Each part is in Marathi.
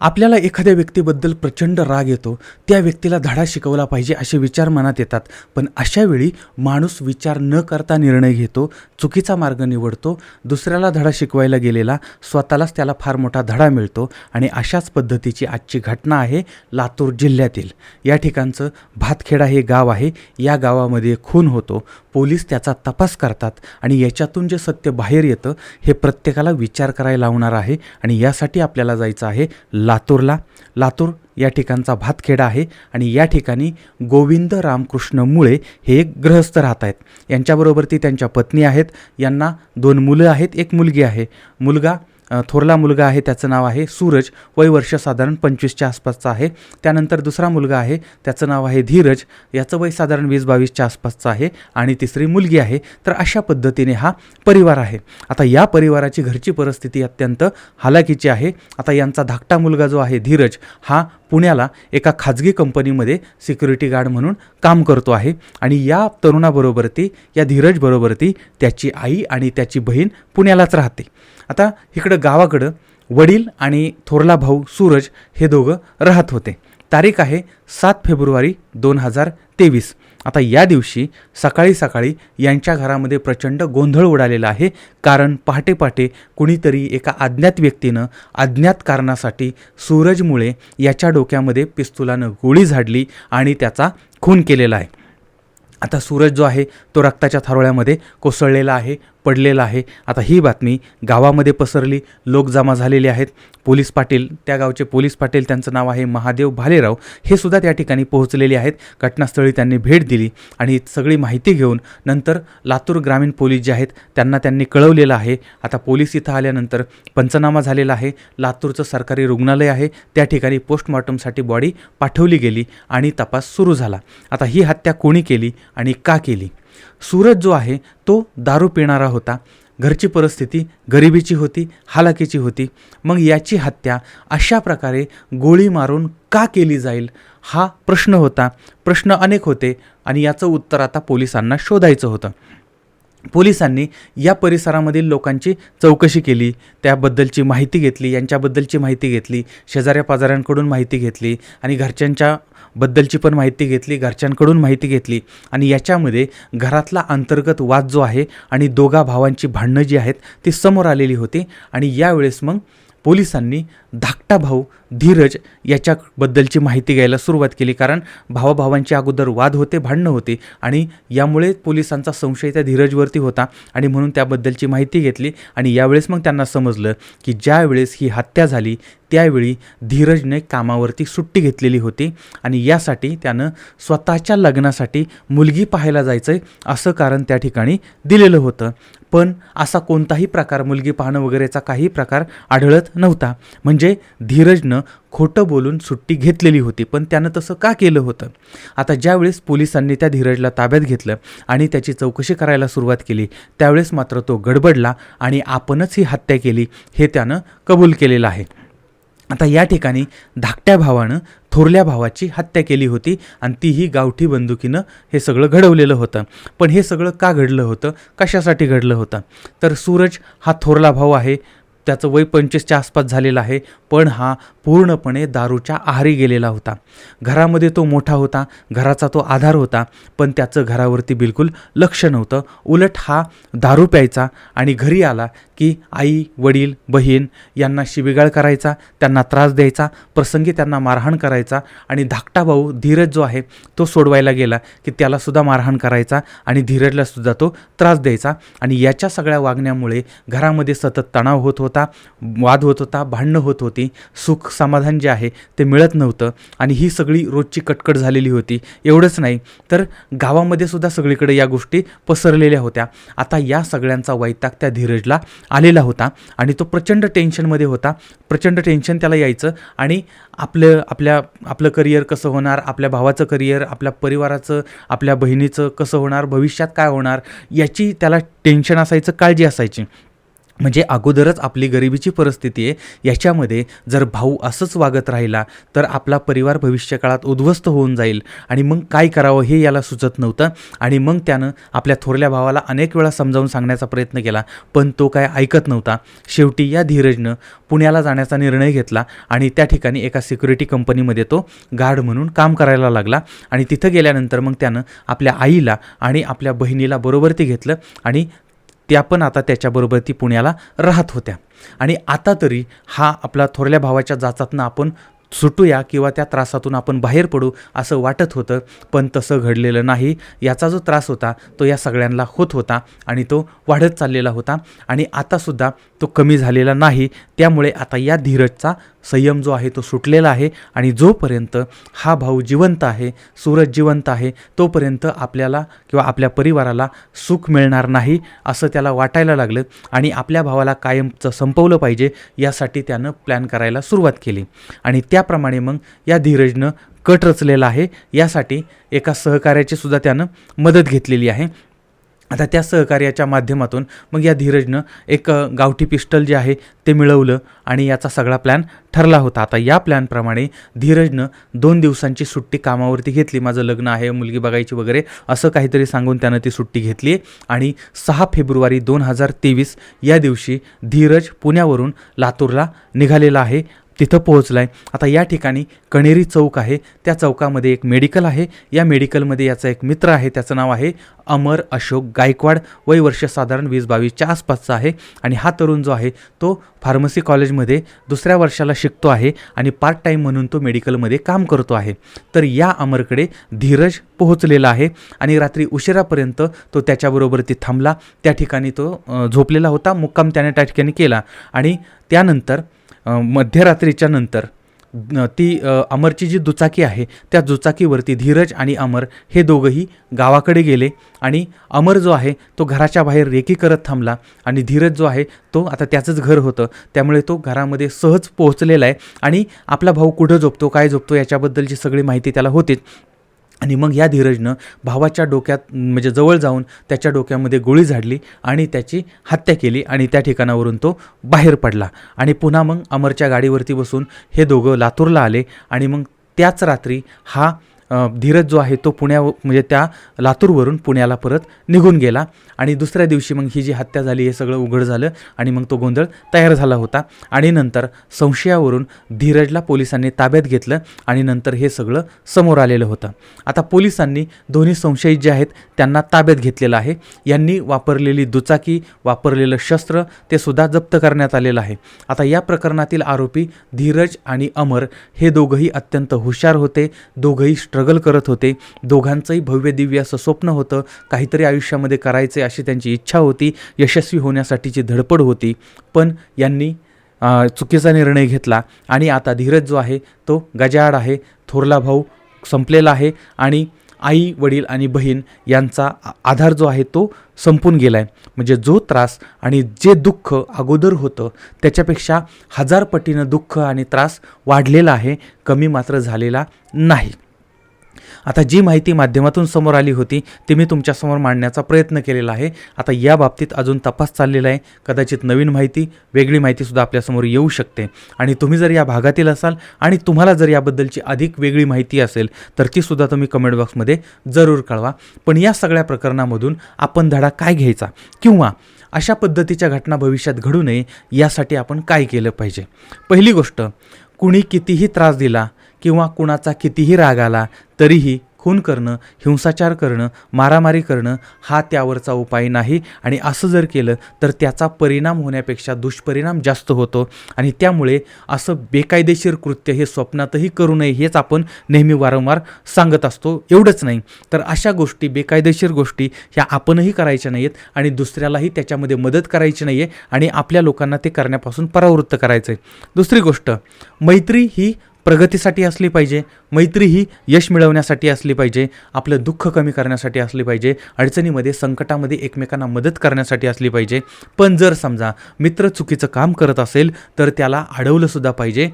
आपल्याला एखाद्या व्यक्तीबद्दल प्रचंड राग येतो त्या व्यक्तीला धडा शिकवला पाहिजे असे विचार मनात येतात. पण अशा वेळी माणूस विचार न करता निर्णय घेतो चुकीचा मार्ग निवडतो दुसऱ्याला धडा शिकवायला गेलेला स्वतःलाच त्याला फार मोठा धडा मिळतो आणि अशाच पद्धतीची आजची घटना आहे लातूर जिल्ह्यातील. या ठिकाणचं भातखेडा हे गाव आहे. या गावामध्ये खून होतो. पोलीस त्याचा तपास करतात आणि याच्यातून जे सत्य बाहेर येतं हे प्रत्येकाला विचार करायला लावणार आहे आणि यासाठी आपल्याला जायचं आहे लातूरला. लातूर या ठिकाणचा भातखेडा आहे आणि या ठिकाणी गोविंद रामकृष्ण मुळे हे एक गृहस्थ राहत आहेत. यांच्याबरोबर ती त्यांच्या पत्नी आहेत. यांना दोन मुलं आहेत. एक मुलगी आहे. मुलगा थोरला मुलगा आहे त्याचं नाव आहे सूरज. वय वर्ष साधारण पंचवीसच्या आसपासचं आहे. त्यानंतर दुसरा मुलगा आहे त्याचं नाव आहे धीरज. याचं वय साधारण वीस बावीसच्या आसपासचं आहे आणि तिसरी मुलगी आहे. तर अशा पद्धतीने हा परिवार आहे. आता या परिवाराची घरची परिस्थिती अत्यंत हालाकीची आहे. आता यांचा धाकटा मुलगा जो आहे धीरज हा पुण्याला एका खाजगी कंपनीमध्ये सिक्युरिटी गार्ड म्हणून काम करतो आहे. आणि या तरुणाबरोबर ती या धीरजबरोबर ती त्याची आई आणि त्याची बहीण पुण्यालाच राहते. आता इकडं गावाकडं वडील आणि थोरला भाऊ सूरज हे दोघं राहत होते. तारीख आहे सात फेब्रुवारी दोन हजार तेवीस. आता या दिवशी सकाळी सकाळी यांच्या घरामध्ये प्रचंड गोंधळ उडालेला आहे. कारण पहाटे पहाटे कुणीतरी एका अज्ञात व्यक्तीनं अज्ञात कारणासाठी सूरजमुळे याच्या डोक्यामध्ये पिस्तुलानं गोळी झाडली आणि त्याचा खून केलेला आहे. आता सूरज जो आहे तो रक्ताच्या थारोळ्यामध्ये कोसळलेला आहे. पडलेला आहे. आता ही बातमी गावामध्ये पसरली. लोक जमा झालेले आहेत. पोलीस पाटील त्या गावचे पोलीस पाटील त्यांचं नाव आहे महादेव भालेराव. हे सुद्धा त्या ठिकाणी पोहोचलेले आहेत. घटनास्थळी त्यांनी भेट दिली आणि सगळी माहिती घेऊन नंतर लातूर ग्रामीण पोलीस जे आहेत त्यांना त्यांनी कळवलेलं आहे. आता पोलीस इथं आल्यानंतर पंचनामा झालेला आहे. लातूरचं सरकारी रुग्णालय आहे. त्या ठिकाणी पोस्टमॉर्टमसाठी बॉडी पाठवली गेली आणि तपास सुरू झाला. आता ही हत्या कोणी केली आणि का केली? सूरज जो आहे तो दारू पिणारा होता. घरची परिस्थिती गरिबीची होती हालाकीची होती. मग याची हत्या अशा प्रकारे गोळी मारून का केली जाईल हा प्रश्न होता. प्रश्न अनेक होते आणि याचं उत्तर आता पोलिसांना शोधायचं होतं. पोलिसांनी या परिसरामधील लोकांची चौकशी केली त्याबद्दलची माहिती घेतली यांच्याबद्दलची माहिती घेतली शेजाऱ्या पाजाऱ्यांकडून माहिती घेतली आणि घरच्यांच्या बद्दलची पण माहिती घेतली घरच्यांकडून माहिती घेतली आणि याच्यामध्ये घरातला अंतर्गत वाद जो आहे आणि दोघा भावांची भांडणं जी आहेत ती समोर आलेली होती आणि यावेळेस मग पोलिसांनी धाकटा भाऊ धीरज याच्याबद्दलची माहिती घ्यायला सुरुवात केली. कारण भावाभावांची अगोदर वाद होते भांडणं होते आणि यामुळे पोलिसांचा संशय त्या धीरजवरती होता आणि म्हणून त्याबद्दलची माहिती घेतली आणि यावेळेस मग त्यांना समजलं की ज्यावेळेस ही हत्या झाली त्यावेळी धीरजने कामावरती सुट्टी घेतलेली होती आणि यासाठी त्यानं स्वतःच्या लग्नासाठी मुलगी पाहायला जायचं आहे असं कारण त्या ठिकाणी दिलेलं होतं. पण असा कोणताही प्रकार मुलगी पाहणं वगैरेचा काही प्रकार आढळत नव्हता. म्हणजे धीरजनं खोटं बोलून सुट्टी घेतलेली होती पण त्यानं तसं का केलं होतं? आता ज्यावेळेस पोलिसांनी त्या धीरजला ताब्यात घेतलं आणि त्याची चौकशी करायला सुरुवात केली त्यावेळेस मात्र तो गडबडला आणि आपणच ही हत्या केली हे त्यानं कबूल केलेलं आहे. आता या ठिकाणी धाकट्या भावानं थोरल्या भावाची हत्या केली होती आणि तीही गावठी बंदुकीनं हे सगळं घडवलेलं होतं. पण हे सगळं का घडलं होतं? कशासाठी घडलं होतं? तर सूरज हा थोरला भाऊ आहे त्याचं वय पंचवीसच्या आसपास झालेलं आहे पण हा पूर्णपणे दारूच्या आहारी गेलेला होता. घरामध्ये तो मोठा होता घराचा तो आधार होता पण त्याचं घरावरती बिलकुल लक्ष नव्हतं. उलट हा दारू प्यायचा आणि घरी आला की आई वडील बहीण यांना शिबिगाळ करायचा त्यांना त्रास द्यायचा प्रसंगी त्यांना मारहाण करायचा आणि धाकटा भाऊ धीरज जो आहे तो सोडवायला गेला की त्यालासुद्धा मारहाण करायचा आणि धीरजलासुद्धा तो त्रास द्यायचा आणि याच्या सगळ्या वागण्यामुळे घरामध्ये सतत तणाव होत होता वाद होत होता भांडणं होत होती सुख समाधान जे आहे ते मिळत नव्हतं आणि ही सगळी रोजची कटकट झालेली होती. एवढंच नाही तर गावामध्ये सुद्धा सगळीकडे या गोष्टी पसरलेल्या होत्या. आता या सगळ्यांचा वैताग त्या धीरजला आलेला होता आणि तो प्रचंड टेन्शनमध्ये होता. प्रचंड टेन्शन त्याला यायचं आणि आपलं आपल्या आपलं करिअर कसं होणार आपल्या भावाचं करिअर आपल्या परिवाराचं आपल्या बहिणीचं कसं होणार भविष्यात काय होणार याची त्याला टेन्शन असायचं काळजी असायची. म्हणजे अगोदरच आपली गरिबीची परिस्थिती आहे याच्यामध्ये जर भाऊ असंच वागत राहिला तर आपला परिवार भविष्यकाळात उद्ध्वस्त होऊन जाईल. आणि मग काय करावं हे याला सुचत नव्हतं. आणि मग त्यानं आपल्या थोरल्या भावाला अनेक वेळा समजावून सांगण्याचा प्रयत्न केला पण तो काय ऐकत नव्हता. शेवटी या धीरजनं पुण्याला जाण्याचा निर्णय घेतला आणि त्या ठिकाणी एका सिक्युरिटी कंपनीमध्ये तो गार्ड म्हणून काम करायला लागला. आणि तिथं गेल्यानंतर मग त्यानं आपल्या आईला आणि आपल्या बहिणीला बरोबर ते घेतलं आणि त्या पण आता त्याच्याबरोबर ती पुण्याला राहत होत्या. आणि आता तरी हा आपला थोरल्या भावाच्या जाचातनं आपण सुटूया किंवा त्या त्रासातून आपण बाहेर पडू असं वाटत होतं पण तसं घडलेलं नाही. याचा जो त्रास होता तो या सगळ्यांना होत होता आणि तो वाढत चाललेला होता. आणि आतासुद्धा तो कमी झालेला नाही. त्यामुळे आता या धीरजचा संयम जो आहे तो सुटलेला आहे आणि जोपर्यंत हा भाऊ जिवंत आहे सूरज जिवंत आहे तोपर्यंत आपल्याला किंवा आपल्या परिवाराला सुख मिळणार नाही असं त्याला वाटायला लागलं आणि आपल्या भावाला कायमचं संपवलं पाहिजे यासाठी त्यानं प्लॅन करायला सुरुवात केली. आणि त्याप्रमाणे मग या धीरजनं कट रचलेला आहे. यासाठी एका सहकार्याची सुद्धा त्यानं मदत घेतलेली आहे. आता त्या सहकार्याच्या माध्यमातून मग या धीरजनं एक गावठी पिस्टल जे आहे ते मिळवलं आणि याचा सगळा प्लॅन ठरला होता. आता या प्लॅनप्रमाणे धीरजनं दोन दिवसांची सुट्टी कामावरती घेतली. माझं लग्न आहे मुलगी बघायची वगैरे असं काहीतरी सांगून त्यानं ती सुट्टी घेतली आणि सहा फेब्रुवारी दोन हजार तेवीस या दिवशी धीरज पुण्यावरून लातूरला निघालेला आहे. तिथं पोहोचला आहे आता या ठिकाणी कणेरी चौक आहे. त्या चौकामध्ये एक मेडिकल आहे. या मेडिकलमध्ये याचा एक मित्र आहे. त्याचं नाव आहे अमर अशोक गायकवाड. वय वर्ष साधारण वीस बावीसच्या आसपासचा आहे. आणि हा तरुण जो आहे तो फार्मसी कॉलेजमध्ये दुसऱ्या वर्षाला शिकतो आहे आणि पार्ट टाईम म्हणून तो मेडिकलमध्ये काम करतो आहे. तर या अमरकडे धीरज पोहोचलेला आहे आणि रात्री उशिरापर्यंत तो त्याच्याबरोबर ती थांबला. त्या ठिकाणी तो झोपलेला होता. मुक्काम त्याने त्या ठिकाणी केला. आणि त्यानंतर मध्यरात्रीच्या नंतर ती अमरची जी दुचाकी आहे त्या दुचाकीवरती धीरज आणि अमर हे दोघंही गावाकडे गेले आणि अमर जो आहे तो घराच्या बाहेर रेकी करत थांबला आणि धीरज जो आहे तो आता त्याचंच घर होतं. त्यामुळे तो घरामध्ये सहज पोहोचलेला आहे आणि आपला भाऊ कुठं झोपतो काय झोपतो याच्याबद्दलची सगळी माहिती त्याला होतीच. आणि मग या धीरजनं भावाच्या डोक्यात म्हणजे जवळ जाऊन त्याच्या डोक्यामध्ये गोळी झाडली आणि त्याची हत्या केली आणि त्या ठिकाणावरून तो बाहेर पडला. आणि पुन्हा मग अमरच्या गाडीवरती बसून हे दोघं लातूरला आले आणि मग त्याच रात्री हा धीरज जो आहे तो पुण्या म्हणजे त्या लातूरवरून पुण्याला परत निघून गेला. आणि दुसऱ्या दिवशी मग ही जी हत्या झाली हे सगळं उघड झालं आणि मग तो गोंधळ तयार झाला होता. आणि नंतर संशयावरून धीरजला पोलिसांनी ताब्यात घेतलं आणि नंतर हे सगळं समोर आलेलं होतं. आता पोलिसांनी दोन्ही संशयित जे आहेत त्यांना ताब्यात घेतलेलं आहे. यांनी वापरलेली दुचाकी वापरलेलं शस्त्र ते सुद्धा जप्त करण्यात आलेलं आहे. आता या प्रकरणातील आरोपी धीरज आणि अमर हे दोघंही अत्यंत हुशार होते. दोघंही स्ट्रगल करत होते. दोघांचंही भव्य दिव्य असं स्वप्न होतं. काहीतरी आयुष्यामध्ये करायचे अशी त्यांची इच्छा होती. यशस्वी होण्यासाठीची धडपड होती. पण यांनी चुकीचा निर्णय घेतला. आणि आता धीरज जो आहे तो गजाआड आहे. थोरला भाऊ संपलेला आहे. आणि आई वडील आणि बहीण यांचा आ- आधार जो आहे तो संपून गेला आहे म्हणजे जो त्रास आणि जे दुःख अगोदर होतं त्याच्यापेक्षा हजार पटीनं दुःख आणि त्रास वाढलेला आहे. कमी मात्र झालेला नाही. आता जी माहिती माध्यमातून समोर आली होती ती मी तुमच्यासमोर मांडण्याचा प्रयत्न केलेला आहे. आता या बाबतीत अजून तपास चाललेला आहे. कदाचित नवीन माहिती वेगळी माहितीसुद्धा आपल्यासमोर येऊ शकते. आणि तुम्ही जर या भागातील असाल आणि तुम्हाला जर याबद्दलची अधिक वेगळी माहिती असेल तर तीसुद्धा तुम्ही कमेंट बॉक्समध्ये जरूर कळवा. पण या सगळ्या प्रकरणामधून आपण धडा काय घ्यायचा? किंवा अशा पद्धतीच्या घटना भविष्यात घडू नये यासाठी आपण काय केलं पाहिजे? पहिली गोष्ट कुणी कितीही त्रास दिला किंवा कुणाचा कितीही राग आला तरीही खून करणं हिंसाचार करणं मारामारी करणं हा त्यावरचा उपाय नाही. आणि असं जर केलं तर त्याचा परिणाम होण्यापेक्षा दुष्परिणाम जास्त होतो. आणि त्यामुळे असं बेकायदेशीर कृत्य हे स्वप्नातही करू नये हेच आपण नेहमी वारंवार सांगत असतो. एवढंच नाही. तर अशा गोष्टी बेकायदेशीर गोष्टी ह्या आपणही करायच्या नाहीत आणि दुसऱ्यालाही त्याच्यामध्ये मदत करायची नाही आहे आणि आपल्या लोकांना ते करण्यापासून परावृत्त करायचं आहे दुसरी गोष्ट मैत्री ही प्रगतीसाठी असली पाहिजे मैत्री ही यश मिळवण्यासाठी असली पाहिजे आपलं दुःख कमी करण्यासाठी असली पाहिजे अडचणीमध्ये संकटामध्ये एकमेकांना मदत करण्यासाठी असली पाहिजे. पण जर समजा मित्र चुकीचं काम करत असेल तर त्याला अडवलंसुद्धा पाहिजे.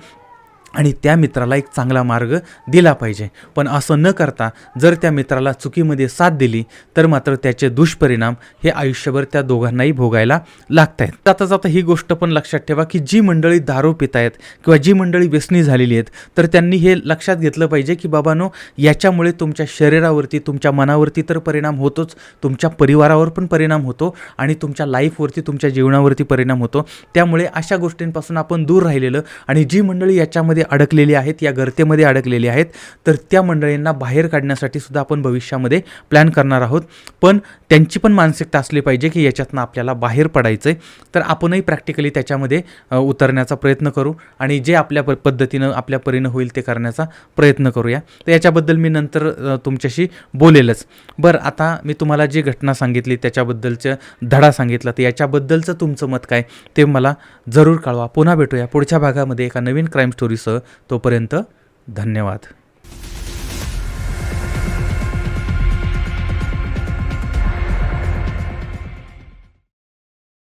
आणि त्या मित्राला एक चांगला मार्ग दिला पाहिजे. पण असं न करता जर त्या मित्राला चुकीमध्ये साथ दिली तर मात्र त्याचे दुष्परिणाम हे आयुष्यभर त्या दोघांनाही भोगायला लागत आहेत जाता जाता ही गोष्ट पण लक्षात ठेवा की जी मंडळी दारू पित आहेत किंवा जी मंडळी व्यसनी झालेली आहेत तर त्यांनी हे लक्षात घेतलं पाहिजे की बाबानो याच्यामुळे तुमच्या शरीरावरती तुमच्या मनावरती तर परिणाम होतोच तुमच्या परिवारावर पण परिणाम होतो आणि तुमच्या लाईफवरती तुमच्या जीवनावरती परिणाम होतो. त्यामुळे अशा गोष्टींपासून आपण दूर राहिलेलं आणि जी मंडळी याच्यामध्ये अडकलेली आहेत या गर्तेमध्ये अडकलेली आहेत तर त्या मंडळींना बाहेर काढण्यासाठी सुद्धा आपण भविष्यामध्ये प्लॅन करणार आहोत. पण त्यांची पण मानसिकता असली पाहिजे की याच्यातनं आपल्याला बाहेर पडायचं आहे तर आपणही प्रॅक्टिकली त्याच्यामध्ये उतरण्याचा प्रयत्न करू आणि जे आपल्या प पद्धतीनं आपल्या परीनं होईल ते करण्याचा प्रयत्न करूया. तर याच्याबद्दल मी नंतर तुमच्याशी बोलेलच. बरं आता मी तुम्हाला जी घटना सांगितली त्याच्याबद्दलचं धडा सांगितला तर याच्याबद्दलचं तुमचं मत काय? ते मला जरूर कळवा. पुन्हा भेटूया पुढच्या भागामध्ये एका नवीन क्राईम स्टोरीसह तोपर्यंत धन्यवाद.